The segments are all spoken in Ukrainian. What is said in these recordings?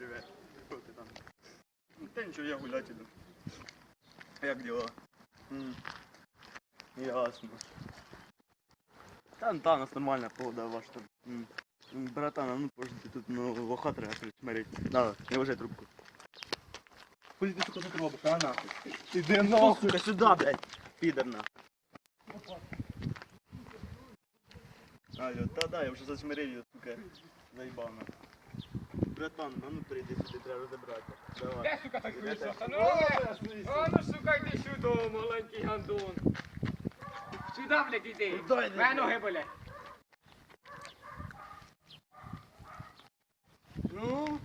Привет. Що ти там? Ну, Та нічого, я гуляти іду. Як діла? М. Ясно. Та, ну, та, у нас нормальна погода, ваш там. М. М, Братан, а ну пожди, тут ну, лоха треба смотреть. На, не вважай трубку. Хуй ти, сука, тут робиш, а нахуй? Іди Ну, сука, сюда, блядь, підер на. Алло, та да, я вже засмирив її, сука, заїбав на. Братан, а ну прийди сюди, треба розібрати. Давай. Де, сука, так вийшов? Ну, а ну, сука, йди сюди, маленький гандон. Сюди, блядь. Куди йди, Мене ноги болять. Ну?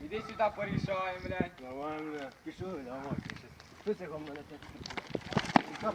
Іди сюди порішаємо, блядь. Давай, бля. Пішли, давай. Що це мене так?